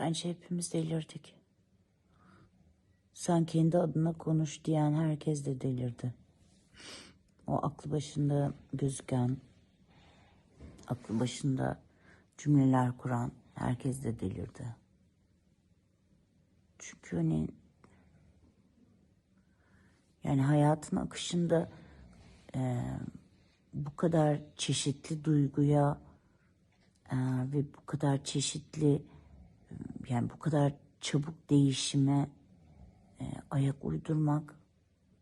Bence hepimiz delirdik. Sen kendi adına konuş diyen herkes de delirdi. O aklı başında gözüken, aklı başında cümleler kuran herkes de delirdi. Çünkü hani yani hayatın akışında e, bu kadar çeşitli duyguya e, ve bu kadar çeşitli yani bu kadar çabuk değişime e, ayak uydurmak,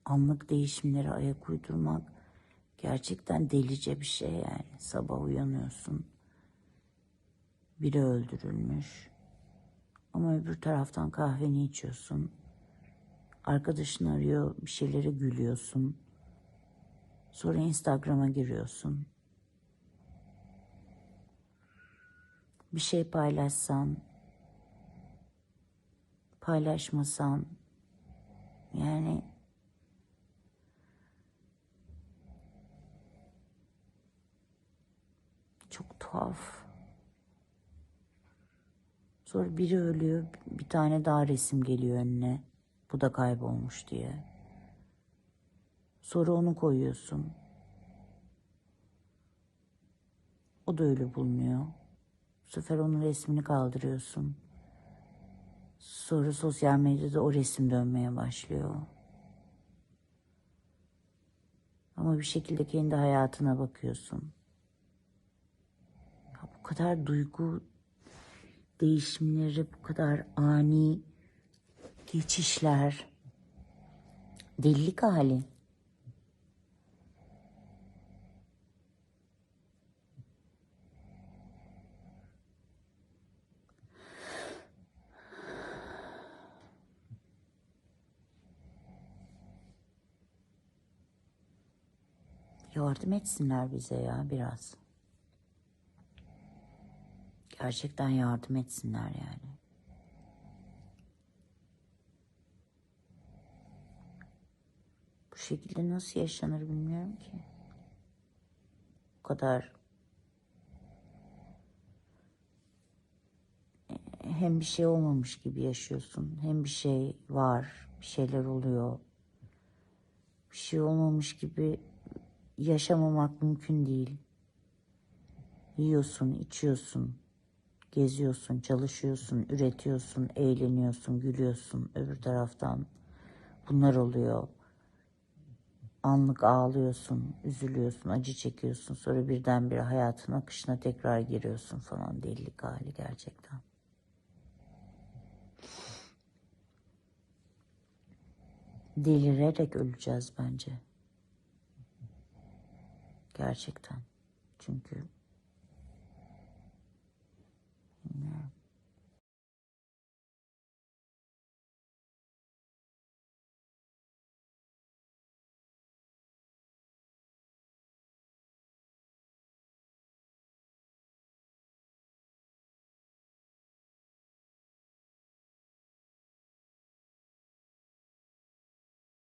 anlık değişimlere ayak uydurmak gerçekten delice bir şey yani. Sabah uyanıyorsun, biri öldürülmüş ama öbür taraftan kahveni içiyorsun. Arkadaşın arıyor, bir şeylere gülüyorsun. Sonra Instagram'a giriyorsun. Bir şey paylaşsan, paylaşmasan, yani çok tuhaf. Sonra biri ölüyor, bir tane daha resim geliyor önüne. Bu da kaybolmuş diye. Sonra onu koyuyorsun. O da ölü bulunuyor. Bu sefer onun resmini kaldırıyorsun. Sonra sosyal medyada o resim dönmeye başlıyor. Ama bir şekilde kendi hayatına bakıyorsun. Ya bu kadar duygu değişimleri, bu kadar ani geçişler, delilik hali. Yardım etsinler bize ya biraz. Gerçekten yardım etsinler yani. Bu şekilde nasıl yaşanır bilmiyorum ki. Bu kadar hem bir şey olmamış gibi yaşıyorsun. Hem bir şey var, bir şeyler oluyor. Bir şey olmamış gibi yaşamamak mümkün değil. Yiyorsun, içiyorsun, geziyorsun, çalışıyorsun, üretiyorsun, eğleniyorsun, gülüyorsun. Öbür taraftan bunlar oluyor. Anlık ağlıyorsun, üzülüyorsun, acı çekiyorsun. Sonra birdenbire hayatın akışına tekrar giriyorsun falan. Delilik hali gerçekten. Delirerek öleceğiz bence. Gerçekten. Çünkü